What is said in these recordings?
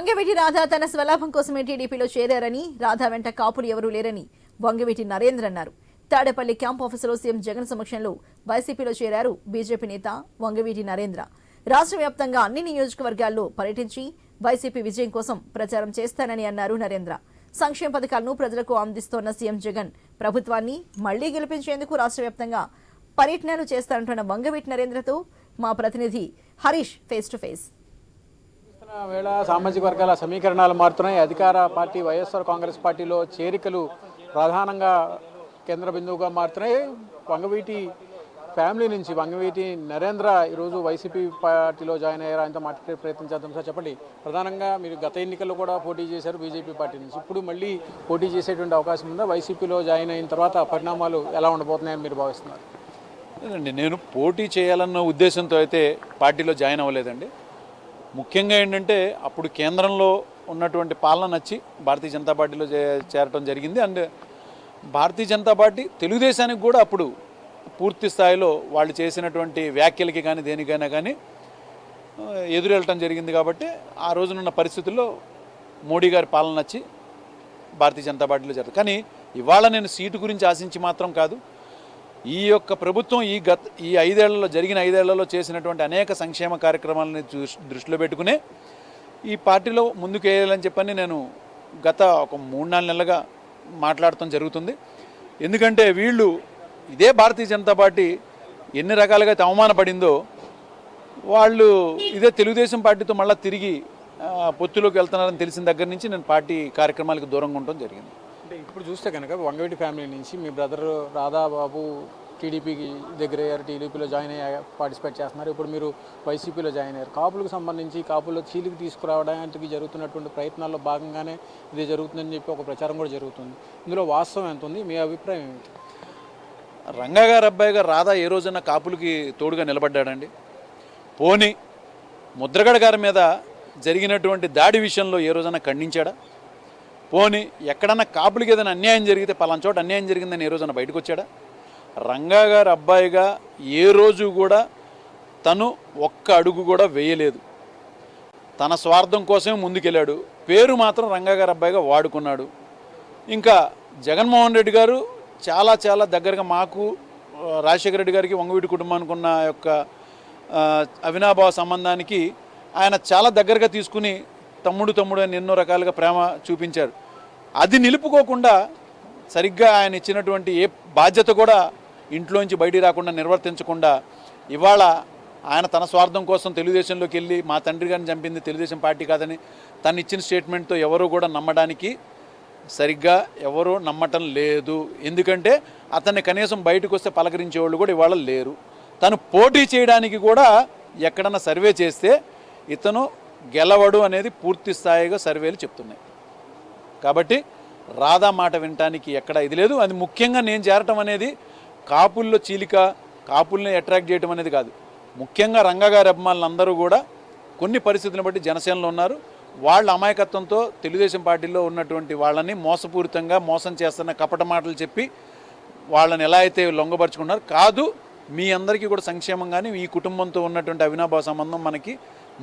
వంగవీటి రాధా తన స్వలాభం కోసమే టీడీపీలో చేరారని రాధా వెంట కాపులు ఎవరూ లేరని వంగవీటి నరేంద్ర అన్నారు. తాడేపల్లి క్యాంప్ ఆఫీసులో సీఎం జగన్ సమక్షంలో వైసీపీలో చేరారు బీజేపీ నేత వంగవీటి నరేంద్ర. రాష్ట్ర వ్యాప్తంగా అన్ని నియోజకవర్గాల్లో పర్యటించి వైసీపీ విజయం కోసం ప్రచారం చేస్తానని అన్నారు నరేంద్ర. సంక్షేమ పథకాలను ప్రజలకు అందిస్తోన్న సీఎం జగన్ ప్రభుత్వాన్ని మళ్ళీ గెలిపించేందుకు రాష్ట్ర వ్యాప్తంగా పర్యటనలు చేస్తానంటున్న వంగవీటి నరేంద్రతో మా ప్రతినిధి హరీష్ ఫేస్ టు ఫేస్ వేళ సామాజిక వర్గాల సమీకరణాలు మారుతున్నాయి. అధికార పార్టీ వైఎస్ఆర్ కాంగ్రెస్ పార్టీలో చేరికలు ప్రధానంగా కేంద్ర బిందువుగా మారుతున్నాయి. వంగవీటి ఫ్యామిలీ నుంచి వంగవీటి నరేంద్ర ఈరోజు వైసీపీ పార్టీలో జాయిన్ అయ్యారు? ఆయనతో మాట్లాడే ప్రయత్నం చేద్దాం సార్. చెప్పండి. ప్రధానంగా మీరు గత ఎన్నికల్లో కూడా పోటీ చేశారు బీజేపీ పార్టీ నుంచి. ఇప్పుడు మళ్ళీ పోటీ చేసేటువంటి అవకాశం ఉందా? వైసీపీలో జాయిన్ అయిన తర్వాత పరిణామాలు ఎలా ఉండబోతున్నాయని మీరు భావిస్తున్నారు? లేదండి నేను పోటీ చేయాలన్న ఉద్దేశంతో అయితే పార్టీలో జాయిన్ అవ్వలేదండి. ముఖ్యంగా ఏంటంటే అప్పుడు కేంద్రంలో ఉన్నటువంటి పాలన నచ్చి భారతీయ జనతా పార్టీలో చే- చేరటం జరిగింది. అండ్ భారతీయ జనతా పార్టీ తెలుగుదేశానికి కూడా అప్పుడు పూర్తి స్థాయిలో వాళ్ళు చేసినటువంటి వ్యాఖ్యలకి కానీ దేనికైనా కానీ ఎదురెళ్ళటం జరిగింది కాబట్టి ఆ రోజునున్న పరిస్థితుల్లో మోడీ గారి పాలన నచ్చి భారతీయ జనతా పార్టీలో జరుగుతుంది కానీ ఇవాళ నేను సీటు గురించి ఆశించి మాత్రం కాదు. ఈ యొక్క ప్రభుత్వం ఈ గత ఈ ఐదేళ్ళలో జరిగిన ఐదేళ్ళలో చేసినటువంటి అనేక సంక్షేమ కార్యక్రమాలని దృష్టిలో పెట్టుకునే ఈ పార్టీలో ముందుకు వేయాలని చెప్పని నేను గత ఒక మూడు నాలుగు నెలలుగా మాట్లాడటం జరుగుతుంది. ఎందుకంటే వీళ్ళు ఇదే భారతీయ జనతా పార్టీ ఎన్ని రకాలుగా అయితే అవమానపడిందో వాళ్ళు ఇదే తెలుగుదేశం పార్టీతో మళ్ళీ తిరిగి పొత్తులోకి వెళ్తున్నారని తెలిసిన దగ్గర నుంచి నేను పార్టీ కార్యక్రమాలకు దూరంగా ఉండటం జరిగింది. ఇప్పుడు చూస్తే కనుక వంగవీటి ఫ్యామిలీ నుంచి మీ బ్రదర్ రాధాబాబు టీడీపీకి దగ్గర అయ్యారు టీడీపీలో జాయిన్ అయ్యా పార్టిసిపేట్ చేస్తున్నారు. ఇప్పుడు మీరు వైసీపీలో జాయిన్ అయ్యారు. కాపులకు సంబంధించి కాపుల్లో చీలికి తీసుకురావడానికి జరుగుతున్నటువంటి ప్రయత్నాల్లో భాగంగానే ఇది జరుగుతుందని చెప్పి ఒక ప్రచారం కూడా జరుగుతుంది. ఇందులో వాస్తవం ఎంత ఉంది? మీ అభిప్రాయం ఏమిటి? రంగా గారు అబ్బాయి గారు రాధా ఏ రోజైనా కాపులకి తోడుగా నిలబడ్డాడండి. పోని ముద్రగడ గారి మీద జరిగినటువంటి దాడి విషయంలో ఏ రోజైనా ఖండించాడా? పోని ఎక్కడన్నా కాపులకి ఏదైనా అన్యాయం జరిగితే పలానా చోట అన్యాయం జరిగిందని ఏ రోజున బయటకు వచ్చాడా? రంగాగారి అబ్బాయిగా ఏ రోజు కూడా తను ఒక్క అడుగు కూడా వేయలేదు. తన స్వార్థం కోసమే ముందుకెళ్ళాడు. పేరు మాత్రం రంగాగారి అబ్బాయిగా వాడుకున్నాడు. ఇంకా జగన్మోహన్ రెడ్డి గారు చాలా చాలా దగ్గరగా మాకు రాజశేఖర రెడ్డి గారికి వంగవీటి కుటుంబానికి ఉన్న యొక్క అవినాభావ సంబంధానికి ఆయన చాలా దగ్గరగా తీసుకుని తమ్ముడు తమ్ముడు అని ఎన్నో రకాలుగా ప్రేమ చూపించారు. అది నిలుపుకోకుండా సరిగ్గా ఆయన ఇచ్చినటువంటి ఏ బాధ్యత కూడా ఇంట్లోంచి బయటికి రాకుండా నిర్వర్తించకుండా ఇవాళ ఆయన తన స్వార్థం కోసం తెలుగుదేశంలోకి వెళ్ళి మా తండ్రి గారిని చంపింది తెలుగుదేశం పార్టీ కాదని తను ఇచ్చిన స్టేట్మెంట్తో ఎవరు కూడా నమ్మడానికి సరిగ్గా ఎవరూ నమ్మటం లేదు. ఎందుకంటే అతన్ని కనీసం బయటకు వస్తే పలకరించే వాళ్ళు కూడా ఇవాళ లేరు. తను పోటీ చేయడానికి కూడా ఎక్కడన్నా సర్వే చేస్తే ఇతను గెలవడు అనేది పూర్తి స్థాయిగా సర్వేలు చెప్తున్నాయి. కాబట్టి రాధా మాట వినటానికి ఎక్కడ ఇది లేదు. అది ముఖ్యంగా నేను చేరటం అనేది కాపుల్లో చీలిక కాపుల్ని అట్రాక్ట్ చేయడం అనేది కాదు. ముఖ్యంగా రంగగారి అభిమానులు అందరూ కూడా కొన్ని పరిస్థితులను బట్టి జనసేనలో ఉన్నారు. వాళ్ళ అమాయకత్వంతో తెలుగుదేశం పార్టీలో ఉన్నటువంటి వాళ్ళని మోసపూరితంగా మోసం చేస్తున్న కపట మాటలు చెప్పి వాళ్ళని ఎలా అయితే లొంగపరుచుకున్నారు. కాదు మీ అందరికీ కూడా సంక్షేమం కానీ ఈ కుటుంబంతో ఉన్నటువంటి అవినాభావ సంబంధం మనకి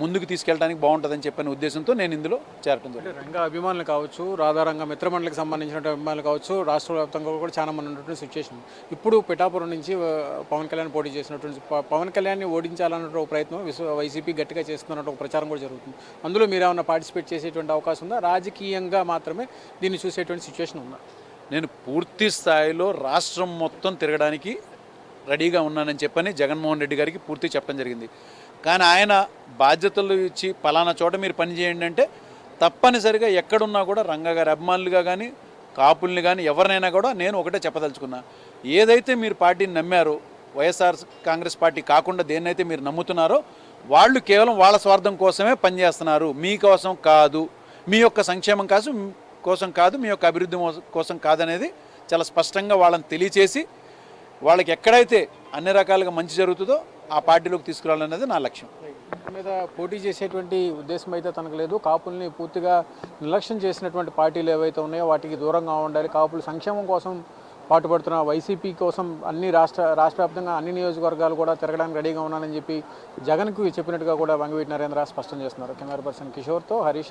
ముందుకు తీసుకెళ్ళడానికి బాగుంటుందని చెప్పిన ఉద్దేశంతో నేను ఇందులో చేరటం జరిగింది. రంగ అభిమానులు కావచ్చు రాధారంగ మిత్రమండలికి సంబంధించిన అభిమానులు కావచ్చు రాష్ట్ర వ్యాప్తంగా కూడా చాలా మంది ఉన్నటువంటి సిచ్యువేషన్ ఇప్పుడు పిఠాపురం నుంచి పవన్ కళ్యాణ్ పోటీ చేసినటువంటి పవన్ కళ్యాణ్ని ఓడించాలన్న ఒక ప్రయత్నం విశ్వ వైసీపీ గట్టిగా చేస్తున్నట్టు ఒక ప్రచారం కూడా జరుగుతుంది. అందులో మీరు ఏమైనా పార్టిసిపేట్ చేసేటువంటి అవకాశం ఉందా? రాజకీయంగా మాత్రమే దీన్ని చూసేటువంటి సిచ్యువేషన్ ఉందా? నేను పూర్తి స్థాయిలో రాష్ట్రం మొత్తం తిరగడానికి రెడీగా ఉన్నానని చెప్పని జగన్మోహన్ రెడ్డి గారికి పూర్తి చెప్పడం జరిగింది. కానీ ఆయన బాధ్యతలు ఇచ్చి పలానా చోట మీరు పని చేయండి అంటే తప్పనిసరిగా ఎక్కడున్నా కూడా రంగగారి అభిమానులుగా కానీ కాపుల్ని కానీ ఎవరినైనా కూడా నేను ఒకటే చెప్పదలుచుకున్నా. ఏదైతే మీరు పార్టీని నమ్మారో వైఎస్ఆర్ కాంగ్రెస్ పార్టీ కాకుండా దేన్నైతే మీరు నమ్ముతున్నారో వాళ్ళు కేవలం వాళ్ళ స్వార్థం కోసమే పనిచేస్తున్నారు. మీకోసం కాదు. మీ యొక్క సంక్షేమం కాసు కోసం కాదు. మీ యొక్క అభివృద్ధి కోసం కాదనేది చాలా స్పష్టంగా వాళ్ళని తెలియచేసి వాళ్ళకి ఎక్కడైతే అన్ని రకాలుగా మంచి జరుగుతుందో ఆ పార్టీలోకి తీసుకురావాలనేది నా లక్ష్యం. మీద పోటీ చేసేటువంటి ఉద్దేశం అయితే తనకు లేదు. కాపుల్ని పూర్తిగా నిర్లక్ష్యం చేసినటువంటి పార్టీలు ఏవైతే ఉన్నాయో వాటికి దూరంగా ఉండాలి. కాపులు సంక్షేమం కోసం పాటుపడుతున్న వైసీపీ కోసం అన్ని రాష్ట్ర రాష్ట్ర వ్యాప్తంగా అన్ని నియోజకవర్గాలు కూడా తిరగడానికి రెడీగా ఉన్నానని చెప్పి జగన్కు చెప్పినట్టుగా కూడా వంగవీటి నరేంద్ర స్పష్టం చేస్తున్నారు. Camera person కిషోర్తో Harish